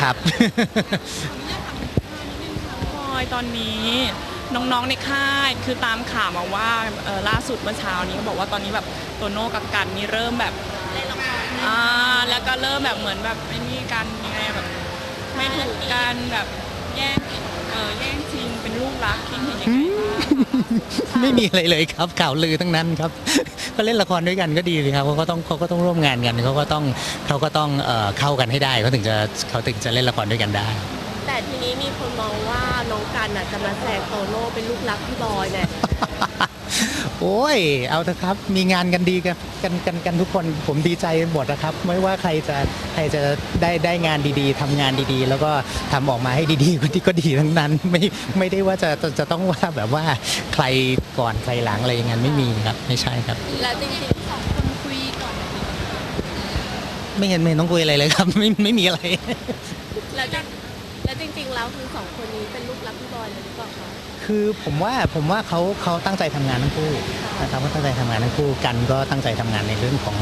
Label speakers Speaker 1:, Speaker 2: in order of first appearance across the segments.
Speaker 1: ครับ
Speaker 2: พลอยตอนนี้น้องๆในค่ายคือตามข่าวมาว่าเอ่อล่าสุดเมื่อเช้านี้เขาบอกว่าตอนนี้แบบโตโน่กับกันนี่เริ่มแบบอ่าแล้วก็เริ่มแบบเหมือนแบบไอ้นี่กันยังไงแบบไม่ถูกกันแบบแย่งเออแย่งชิงเป็น ลูกรักคิดเห็นยังไงบ้าง
Speaker 1: ไม่มีอะไรเลยครับ ข่าวลือทั้งนั้นครับก็เล่นละครด้วยกันก็ดีสิครับเขาก็ต้องเขาก็ต้องร่วมงานกันเขาก็ต้องเขาก็ต้องเอ่อเข้ากันให้ได้เขาถึงจะเขาถึงจะเล่นละครด้วยกันได้
Speaker 3: แต่ทีนี้มีคนมองว่าน้องกันน่ะจะมาแซงโตโน่เป็นลูกรักพี่บอยเนี่ย
Speaker 1: โอ้ย เอาเถอะครับ มีงานกันดีกันกันกันกันทุกคนผมดีใจหมดนะครับ ไม่ว่าใครจะใครจะได้ได้งานดีๆทำงานดีๆ แล้วก็ทำออกมาให้ดีๆก็ดีก็ดีทั้งนั้น ไม่ไม่ได้ว่าจะจะจะต้องว่าแบบว่าใครก่อนใครหลังอะไรอย่างนั้นไม่มีครับไม่ใช่ครับ
Speaker 3: แล้วจริง
Speaker 4: สองคนคุยก่อน
Speaker 1: ไม่เห็นไม่เห็นต้องคุยอะไรเลยครับ ไม่ไม่มีอะไร
Speaker 3: ๆแล้วจริงแล้ว จริงๆ แล้วคือสองคนนี้เป็นลูกรักพี่บอยเลยหรือเปล่าคะ
Speaker 1: คือผมว่าผมว่าเขาเขาตั้งใจทำงานทั้งคู่นะครับเขาตั้งใจทำงานทั้งคู่กันก็ตั้งใจทำงานในเรื่องของ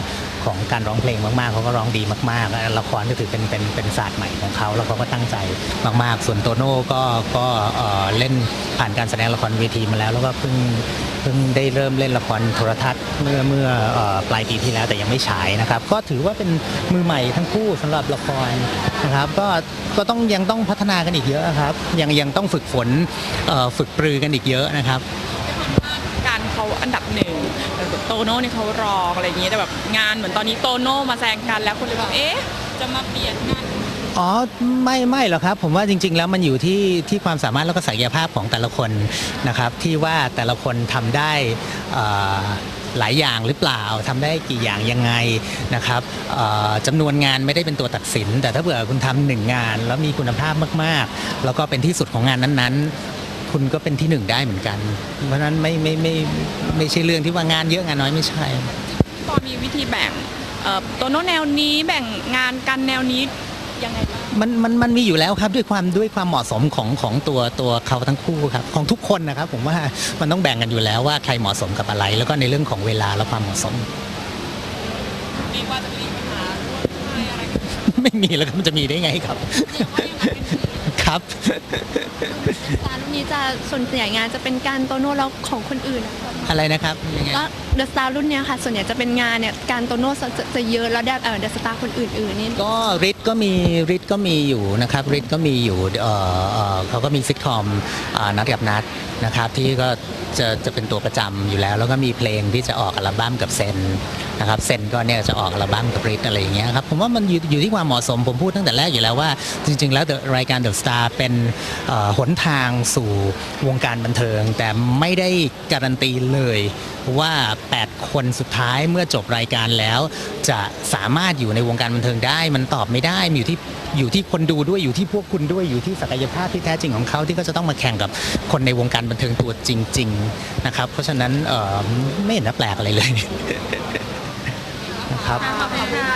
Speaker 1: ของการร้องเพลงมากๆเขาก็ร้องดีมากๆแล้วละครก็ถือเป็นเป็นเป็นศาสตร์ใหม่ของเขาแล้วเขาก็ตั้งใจมากๆ ส่วนโตโน่ก็ก็เอ่อเล่นผ่านการแสดงละครเวทีมาแล้ว แล้วก็เพิ่ง พิ่งได้เริ่มเล่นละครโทรทัศน์เมื่อเมื่ออปลายปีที่แล้วแต่ยังไม่ฉายนะครับ ก็ถือว่าเป็นมือใหม่ทั้งคู่สำหรับละครนะครับก็ก็ต้องยังต้องพัฒนากันอีกเยอะครับ ยังยังต้องฝึกฝนฝึกปรือกันอีกเยอะนะครับ
Speaker 2: การเขาอันดับหนึ่งโตโน่นี่เขารองอะไรอย่างเงี้ยแต่แบบงานเหมือนตอนนี้โตโน่มาแซงกันแล้วคนเลยแบบเอ๊ะจะมาเปลี่ยนงาน
Speaker 1: อ๋อไม่ไม่หรอกครับ ผมว่าจริง ๆ แล้วมันอยู่ที่ที่ความสามารถแล้วก็ศักยภาพของแต่ละคนนะครับ ที่ว่าแต่ละคนทำได้หลายอย่างหรือเปล่าทำได้กี่อย่างยังไงนะครับจำนวนงานไม่ได้เป็นตัวตัดสิน แต่ถ้าเผื่อคุณทำหนึ่งงาน แล้วมีคุณภาพมากๆ แล้วก็เป็นที่สุดของงานนั้นๆ คุณก็เป็นที่หนึ่งได้เหมือนกัน เพราะนั้นไม่ไม่ไม่ไม่ใช่เรื่องที่ว่างานเยอะงานน้อยไม่ใช่
Speaker 2: ตอมีวิธีแบ่งเอ่อโน่แนวนี้แบ่งงานกันแนวนี้ ยังไงบ้าง
Speaker 1: มันมันมันมีอยู่แล้วครับด้วยความด้วยความเหมาะสมของของตัวตัวเขาทั้งคู่ครับของทุกคนนะครับผมว่ามันต้องแบ่งกันอยู่แล้วว่าใครเหมาะสมกับอะไร แล้วก็ในเรื่องของเวลาและความเหมาะสม
Speaker 2: มีว่าจะมีปัญหาร่วมใครอะไรกัน
Speaker 1: ไม่มีแล้วครับมันจะมีได้ไงครับ ครับ
Speaker 4: ร้านนี้จะส่วนใหญ่งานจะเป็นการโตโน่แล้วของคนอื่นนะคะ
Speaker 1: อะไรนะครับยังไง
Speaker 4: ก็เดอะสตาร์รุ่นเนี้ยค่ะ ส่วนใหญ่จะเป็นงานเนี่ยการโตโน่จะจะเยอะแล้วเดอะเดอะสตาร์คนอื่นๆนี่
Speaker 1: ก็ริทก็มีริทก็มีอยู่นะครับริทก็มีอยู่เอ่อเอ่อเขาก็มีซิทคอมอ่านัดกับนัดนะครับที่ก็จะจะเป็นตัวประจำอยู่แล้ว แล้วก็มีเพลงที่จะออกอัลบั้มกับเซนนะครับเซนก็เนี่ยจะออกอัลบั้มกับริทอะไรอย่างเงี้ยครับผมว่ามันอยู่อยู่ที่ความเหมาะสมผมพูดตั้งแต่แรกอยู่แล้วว่า จริง ๆ แล้วรายการ The Star เป็นหนทางสู่วงการบันเทิง แต่ไม่ได้การันตีเลยว่า 8 คนสุดท้ายเมื่อจบรายการแล้ว จะสามารถอยู่ในวงการบันเทิงได้ มันตอบไม่ได้มันอยู่ที่อยู่ที่คนดูด้วยอยู่ที่พวกคุณด้วยอยู่ที่ศักยภาพที่แท้จริงของเขาที่เขาจะต้องมาแข่งกับคนในวงการบันเทิงตัวจริง ๆ นะครับ เพราะฉะนั้นไม่เห็นน่าแปลกอะไรเลย ครับ
Speaker 2: ขอบคุณค่ะ